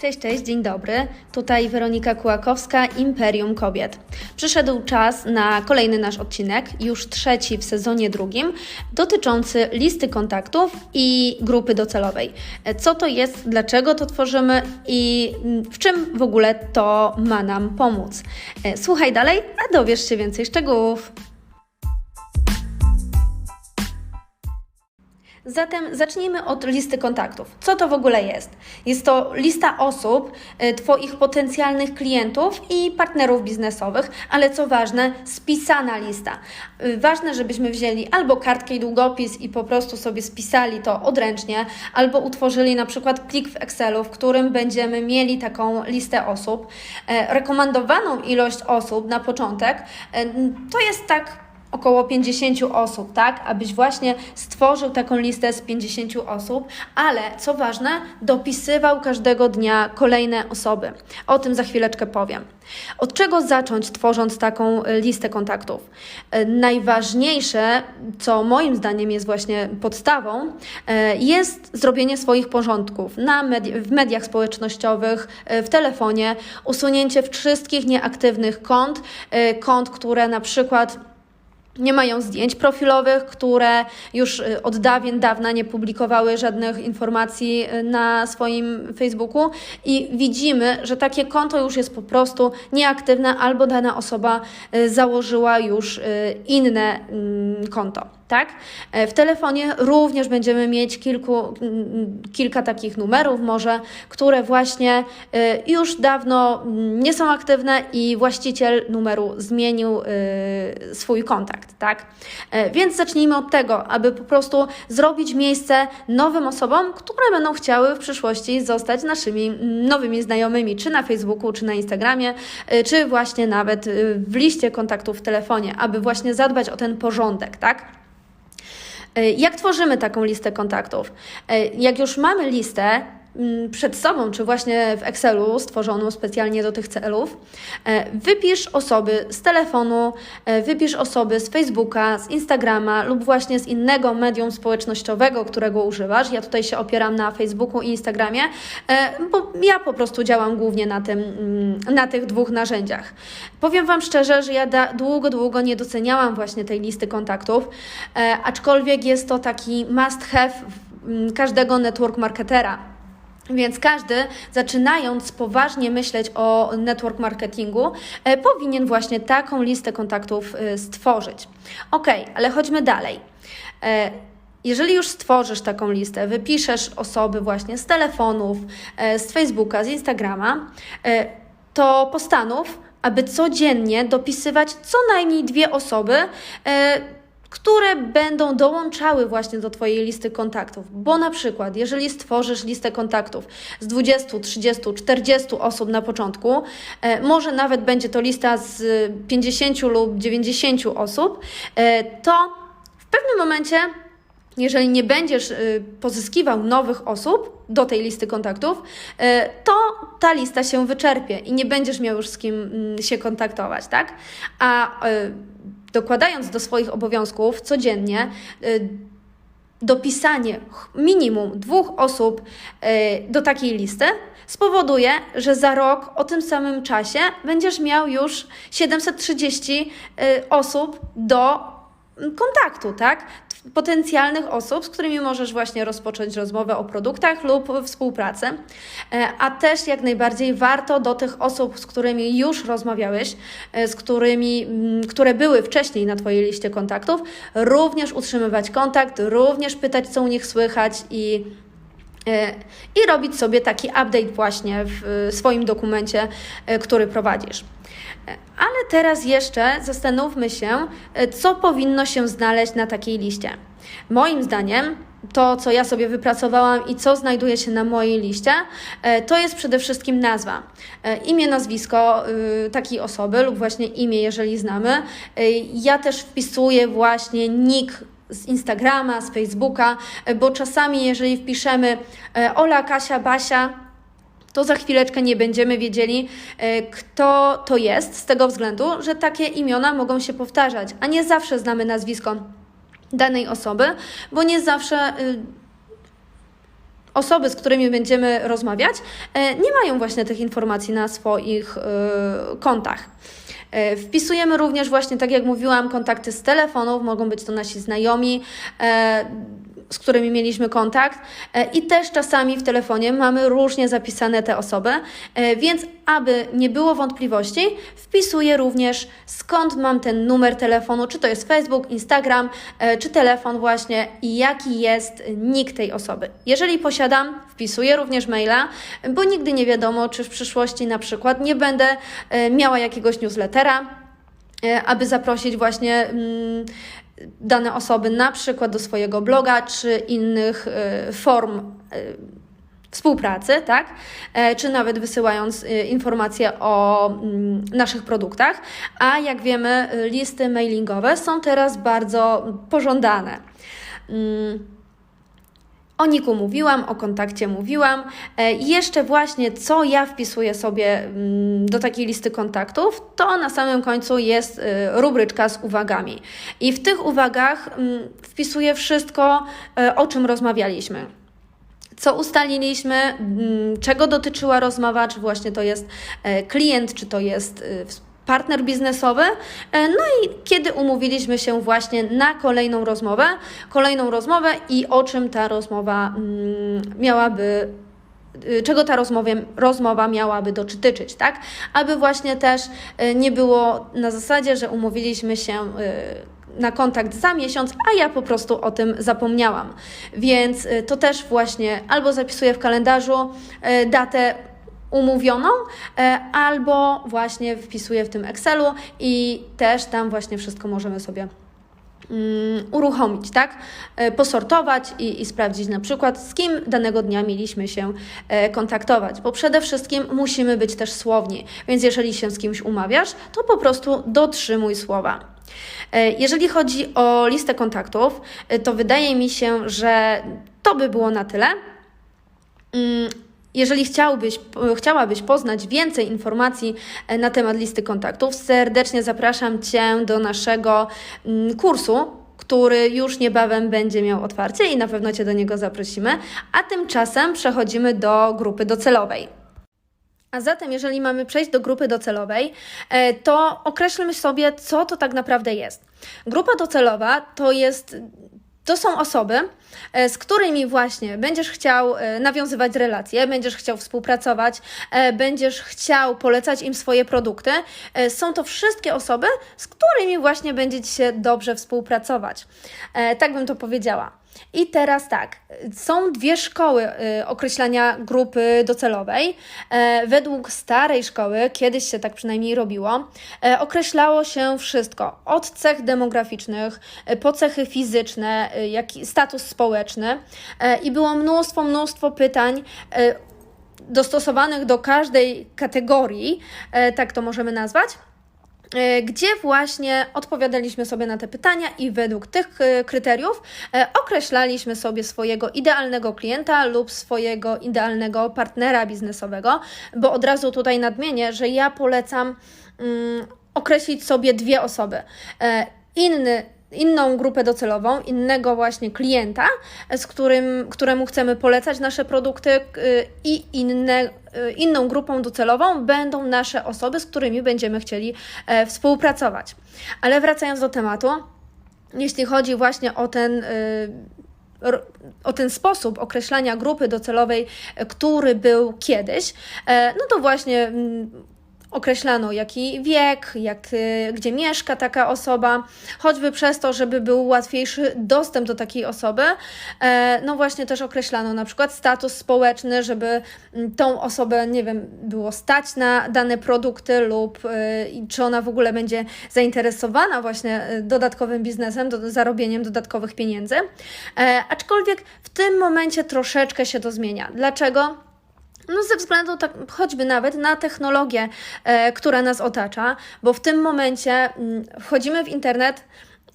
Cześć, cześć, dzień dobry. Tutaj Weronika Kułakowska, Imperium Kobiet. Przyszedł czas na kolejny nasz odcinek, już trzeci w sezonie drugim, dotyczący listy kontaktów i grupy docelowej. Co to jest, dlaczego to tworzymy i w czym w ogóle to ma nam pomóc. Słuchaj dalej, a dowiesz się więcej szczegółów. Zatem zacznijmy od listy kontaktów. Co to w ogóle jest? Jest to lista osób, y, Twoich potencjalnych klientów i partnerów biznesowych, ale co ważne, spisana lista. Y, Ważne, żebyśmy wzięli albo kartkę i długopis i po prostu sobie spisali to odręcznie, albo utworzyli na przykład plik w Excelu, w którym będziemy mieli taką listę osób. E, Rekomendowaną ilość osób na początek e, to jest tak około 50 osób, tak? Abyś właśnie stworzył taką listę z 50 osób, ale co ważne, dopisywał każdego dnia kolejne osoby. O tym za chwileczkę powiem. Od czego zacząć tworząc taką y, listę kontaktów? Y, Najważniejsze, co moim zdaniem jest właśnie podstawą, y, jest zrobienie swoich porządków na medi- w mediach społecznościowych, w telefonie, usunięcie wszystkich nieaktywnych kont, kont, które na przykład nie mają zdjęć profilowych, które już y, od dawien dawna nie publikowały żadnych informacji y, na swoim Facebooku i widzimy, że takie konto już jest po prostu nieaktywne albo dana osoba y, założyła już inne mm, konto. Tak? E, W telefonie również będziemy mieć kilku, mm, kilka takich numerów, może, które właśnie y, już dawno mm, nie są aktywne i właściciel numeru zmienił y, swój kontakt. Tak? E, Więc zacznijmy od tego, aby po prostu zrobić miejsce nowym osobom, które będą chciały w przyszłości zostać naszymi mm, nowymi znajomymi, czy na Facebooku, czy na Instagramie, czy właśnie nawet w liście kontaktów w telefonie, aby właśnie zadbać o ten porządek. Tak? E, Jak tworzymy taką listę kontaktów? E, Jak już mamy listę przed sobą, czy właśnie w Excelu stworzoną specjalnie do tych celów, e, wypisz osoby z telefonu, e, wypisz osoby z Facebooka, z Instagrama lub właśnie z innego medium społecznościowego, którego używasz. Ja tutaj się opieram na Facebooku i Instagramie, e, bo ja po prostu działam głównie na, tym, mm, na tych dwóch narzędziach. Powiem Wam szczerze, że ja długo, długo nie doceniałam właśnie tej listy kontaktów, aczkolwiek jest to taki must have w- m, każdego network marketera. Więc każdy, zaczynając poważnie myśleć o network marketingu, e, powinien właśnie taką listę kontaktów e, stworzyć. Ok, ale chodźmy dalej. E, jeżeli już stworzysz taką listę, wypiszesz osoby właśnie z telefonów, z Facebooka, z Instagrama, to postanów, aby codziennie dopisywać co najmniej dwie osoby, które będą dołączały właśnie do Twojej listy kontaktów. Bo na przykład, jeżeli stworzysz listę kontaktów z 20, 30, 40 osób na początku, e, może nawet będzie to lista z 50 lub 90 osób, e, to w pewnym momencie jeżeli nie będziesz y, pozyskiwał nowych osób do tej listy kontaktów, to ta lista się wyczerpie i nie będziesz miał już z kim mm, się kontaktować, tak? A dokładając do swoich obowiązków codziennie, y, dopisanie minimum dwóch osób y, do takiej listy spowoduje, że za rok o tym samym czasie będziesz miał już 730 y, osób do kontaktu, tak? Potencjalnych osób, z którymi możesz właśnie rozpocząć rozmowę o produktach lub współpracę. E, A też jak najbardziej warto do tych osób, z którymi już rozmawiałeś, e, z którymi, mm, które były wcześniej na Twojej liście kontaktów, również utrzymywać kontakt, również pytać, co u nich słychać i e, i robić sobie taki update właśnie w swoim dokumencie, który prowadzisz. Ale teraz jeszcze zastanówmy się, e, co powinno się znaleźć na takiej liście. Moim zdaniem, to co ja sobie wypracowałam i co znajduje się na mojej liście, e, to jest przede wszystkim nazwa. E, Imię, nazwisko takiej osoby lub właśnie imię, jeżeli znamy. Ja też wpisuję właśnie nick z Instagrama, z Facebooka, bo czasami, jeżeli wpiszemy Ola, Kasia, Basia, to za chwileczkę nie będziemy wiedzieli, e, kto to jest, z tego względu, że takie imiona mogą się powtarzać, a nie zawsze znamy nazwisko danej osoby, bo nie zawsze y, osoby, z którymi będziemy rozmawiać, e, nie mają właśnie tych informacji na swoich e, kontach. E, wpisujemy również właśnie, tak jak mówiłam, kontakty z telefonów, mogą być to nasi znajomi, z którymi mieliśmy kontakt i też czasami w telefonie mamy różnie zapisane te osoby, więc aby nie było wątpliwości, wpisuję również skąd mam ten numer telefonu, czy to jest Facebook, Instagram, czy telefon właśnie i jaki jest nick tej osoby. Jeżeli posiadam, wpisuję również maila, bo nigdy nie wiadomo, czy w przyszłości na przykład nie będę miała jakiegoś newslettera, aby zaprosić właśnie mm, dane osoby na przykład do swojego bloga czy innych form współpracy, tak? E, czy nawet wysyłając informacje o mm, naszych produktach. A jak wiemy, listy mailingowe są teraz bardzo pożądane. Mm, o Niku mówiłam, o kontakcie mówiłam. E, I jeszcze właśnie, co ja wpisuję sobie mm, do takiej listy kontaktów, to na samym końcu jest y, rubryczka z uwagami. I w tych uwagach wpisuję wszystko, e, o czym rozmawialiśmy co ustaliliśmy, mm, czego dotyczyła rozmowa, czy właśnie to jest e, klient, czy to jest e, partner biznesowy. E, no i kiedy umówiliśmy się właśnie na kolejną rozmowę, kolejną rozmowę i o czym ta rozmowa mm, miałaby czego ta rozmowa, rozmowa miałaby dotyczyć, tak? Aby właśnie też nie było na zasadzie, że umówiliśmy się na kontakt za miesiąc, a ja po prostu o tym zapomniałam. Więc y, to też właśnie albo zapisuję w kalendarzu y, datę umówioną, y, albo właśnie wpisuję w tym Excelu i też tam właśnie wszystko możemy sobie mm, uruchomić, tak? Posortować i, i, sprawdzić na przykład, z kim danego dnia mieliśmy się kontaktować, bo przede wszystkim musimy być też słowni, więc jeżeli się z kimś umawiasz, to po prostu dotrzymuj słowa. E, jeżeli chodzi o listę kontaktów, e, to wydaje mi się, że to by było na tyle. Jeżeli chciałbyś, chciałabyś poznać więcej informacji e, na temat listy kontaktów, serdecznie zapraszam Cię do naszego mm, kursu, który już niebawem będzie miał otwarcie i na pewno Cię do niego zaprosimy. A tymczasem przechodzimy do grupy docelowej. A zatem, jeżeli mamy przejść do grupy docelowej, e, to określmy sobie, co to tak naprawdę jest. Grupa docelowa to jest to są osoby, e, z którymi właśnie będziesz chciał e, nawiązywać relacje, będziesz chciał współpracować, będziesz chciał polecać im swoje produkty. Są to wszystkie osoby, z którymi właśnie będzie Ci się dobrze współpracować. Tak bym to powiedziała. I teraz tak, są dwie szkoły y, określania grupy docelowej. E, według starej szkoły, kiedyś się tak przynajmniej robiło, e, określało się wszystko od cech demograficznych, e, po cechy fizyczne, jak status społeczny i było mnóstwo, mnóstwo pytań dostosowanych do każdej kategorii, tak to możemy nazwać. E, gdzie właśnie odpowiadaliśmy sobie na te pytania i według tych e, kryteriów e, określaliśmy sobie swojego idealnego klienta lub swojego idealnego partnera biznesowego, bo od razu tutaj nadmienię, że ja polecam mm, określić sobie dwie osoby. Inny inną grupę docelową, innego właśnie klienta, z którym, któremu chcemy polecać nasze produkty y, i inne, y, inną grupą docelową będą nasze osoby, z którymi będziemy chcieli e, współpracować. Ale wracając do tematu, jeśli chodzi właśnie o ten y, o ten sposób określania grupy docelowej, który był kiedyś, e, no to właśnie mm, określano jaki wiek, jak, y, gdzie mieszka taka osoba, choćby przez to, żeby był łatwiejszy dostęp do takiej osoby. E, no właśnie też określano na przykład status społeczny, żeby mm, tą osobę, nie wiem, było stać na dane produkty lub y, czy ona w ogóle będzie zainteresowana właśnie y, dodatkowym biznesem, do, zarobieniem dodatkowych pieniędzy. E, aczkolwiek w tym momencie troszeczkę się to zmienia. Dlaczego? No ze względu tak, choćby nawet na technologię, e, która nas otacza, bo w tym momencie m, mm, wchodzimy w internet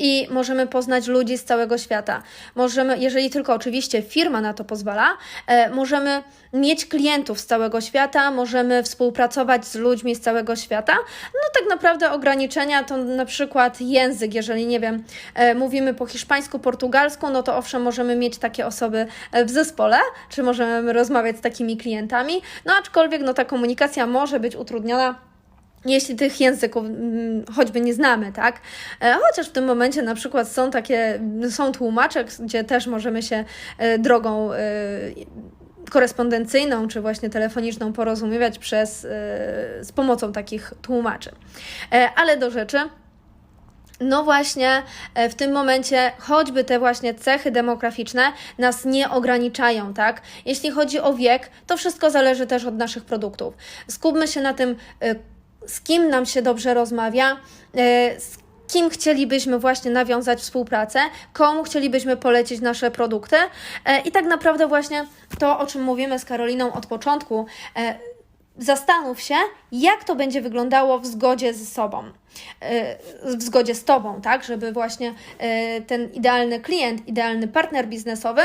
i możemy poznać ludzi z całego świata. Możemy, jeżeli tylko oczywiście firma na to pozwala, e, możemy mieć klientów z całego świata, możemy współpracować z ludźmi z całego świata. No tak naprawdę ograniczenia to na przykład język, jeżeli nie wiem, e, mówimy po hiszpańsku, portugalsku, no to owszem, możemy mieć takie osoby e, w zespole, czy możemy rozmawiać z takimi klientami, no aczkolwiek no ta komunikacja może być utrudniona jeśli tych języków mm, choćby nie znamy, tak? E, Chociaż w tym momencie na przykład są takie, są tłumacze, gdzie też możemy się e, drogą e, korespondencyjną czy właśnie telefoniczną porozumiewać przez, z pomocą takich tłumaczy. Ale do rzeczy. No właśnie, w tym momencie choćby te właśnie cechy demograficzne nas nie ograniczają, tak? Jeśli chodzi o wiek, to wszystko zależy też od naszych produktów. Skupmy się na tym, z kim nam się dobrze rozmawia, e, z kim chcielibyśmy właśnie nawiązać współpracę, komu chcielibyśmy polecić nasze produkty. E, i tak naprawdę właśnie to, o czym mówimy z Karoliną od początku, e, zastanów się, jak to będzie wyglądało w zgodzie ze sobą, w zgodzie z Tobą, tak, żeby właśnie ten idealny klient, idealny partner biznesowy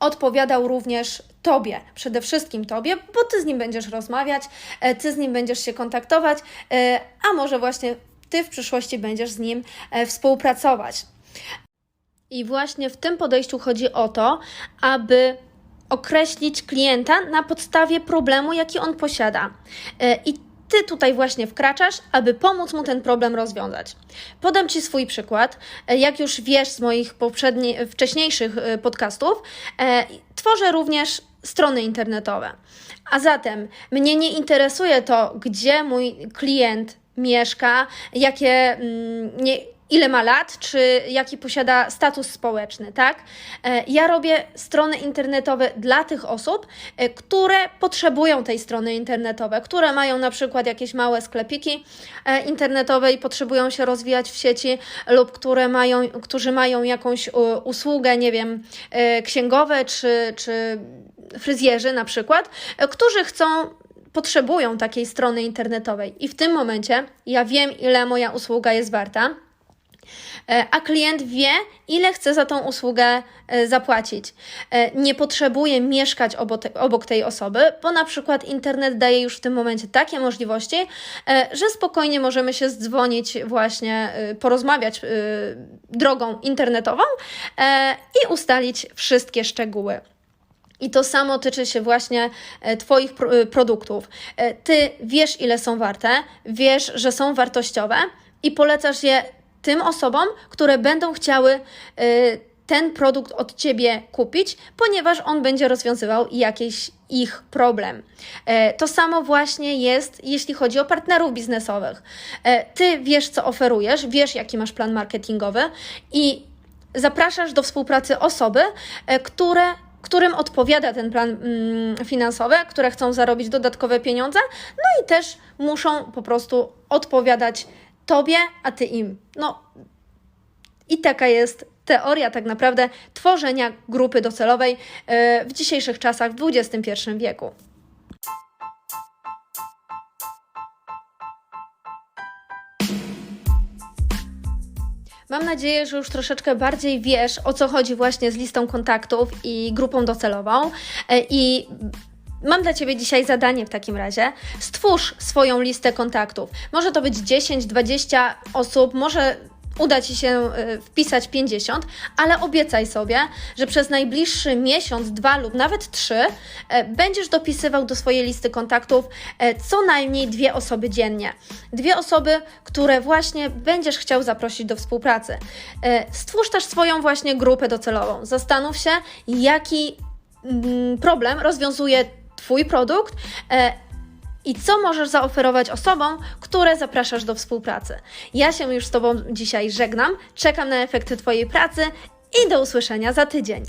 odpowiadał również Tobie, przede wszystkim Tobie, bo Ty z nim będziesz rozmawiać, e, Ty z nim będziesz się kontaktować, e, a może właśnie Ty w przyszłości będziesz z nim e, współpracować. I właśnie w tym podejściu chodzi o to, aby określić klienta na podstawie problemu, jaki on posiada. I ty tutaj właśnie wkraczasz, aby pomóc mu ten problem rozwiązać. Podam Ci swój przykład. Jak już wiesz z moich poprzednich, wcześniejszych podcastów, tworzę również strony internetowe. A zatem mnie nie interesuje to, gdzie mój klient mieszka, jakie mm, nie, ile ma lat, czy jaki posiada status społeczny, tak? E, Ja robię strony internetowe dla tych osób, e, które potrzebują tej strony internetowej, które mają na przykład jakieś małe sklepiki e, internetowe i potrzebują się rozwijać w sieci, lub które mają, którzy mają jakąś usługę, nie wiem, księgowe, czy, czy fryzjerzy na przykład, którzy chcą potrzebują takiej strony internetowej. I w tym momencie ja wiem, ile moja usługa jest warta. E, a klient wie, ile chce za tą usługę e, zapłacić. E, Nie potrzebuje mieszkać obok, te, obok tej osoby, bo na przykład internet daje już w tym momencie takie możliwości, że spokojnie możemy się zdzwonić, właśnie porozmawiać drogą internetową i ustalić wszystkie szczegóły. I to samo tyczy się właśnie Twoich pro, produktów. Ty wiesz, ile są warte, wiesz, że są wartościowe i polecasz je tym osobom, które będą chciały e, ten produkt od Ciebie kupić, ponieważ on będzie rozwiązywał jakiś ich problem. E, To samo właśnie jest, jeśli chodzi o partnerów biznesowych. E, Ty wiesz, co oferujesz, wiesz, jaki masz plan marketingowy i zapraszasz do współpracy osoby, e, które którym odpowiada ten plan mm, finansowy, które chcą zarobić dodatkowe pieniądze, no i też muszą po prostu odpowiadać Tobie, a Ty im. No i taka jest teoria tak naprawdę tworzenia grupy docelowej e, w dzisiejszych czasach, w XXI wieku. Mam nadzieję, że już troszeczkę bardziej wiesz, o co chodzi właśnie z listą kontaktów i grupą docelową. E, I Mam dla Ciebie dzisiaj zadanie w takim razie. Stwórz swoją listę kontaktów. Może to być 10, 20 osób, może uda Ci się y, wpisać 50, ale obiecaj sobie, że przez najbliższy miesiąc, dwa lub nawet trzy e, będziesz dopisywał do swojej listy kontaktów e, co najmniej dwie osoby dziennie. Dwie osoby, które właśnie będziesz chciał zaprosić do współpracy. Stwórz też swoją właśnie grupę docelową. Zastanów się, jaki mm, problem rozwiązuje Twój produkt e, i co możesz zaoferować osobom, które zapraszasz do współpracy. Ja się już z Tobą dzisiaj żegnam, czekam na efekty Twojej pracy i do usłyszenia za tydzień.